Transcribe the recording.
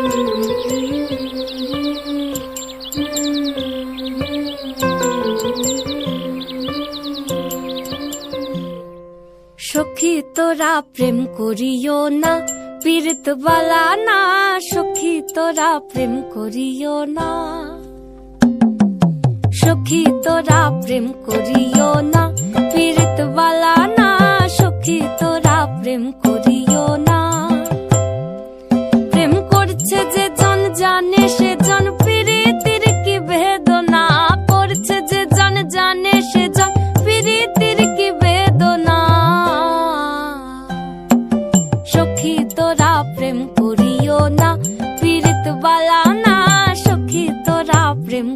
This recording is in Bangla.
সখী তোরা প্রেম করিও না, পীড়িত বালা না। সখী তোরা প্রেম করিও না। সখী তোরা প্রেম করিও না, পীড়িত বালা না। সখী তোরা প্রেম করিও না। জন সে জন প্রীতির কি বেদনা করছে যে জন জানে সে জন প্রীতির কি বেদনা। সখী তোরা প্রেম করিও না পীড়িত বালা না। সখী তোরা প্রেম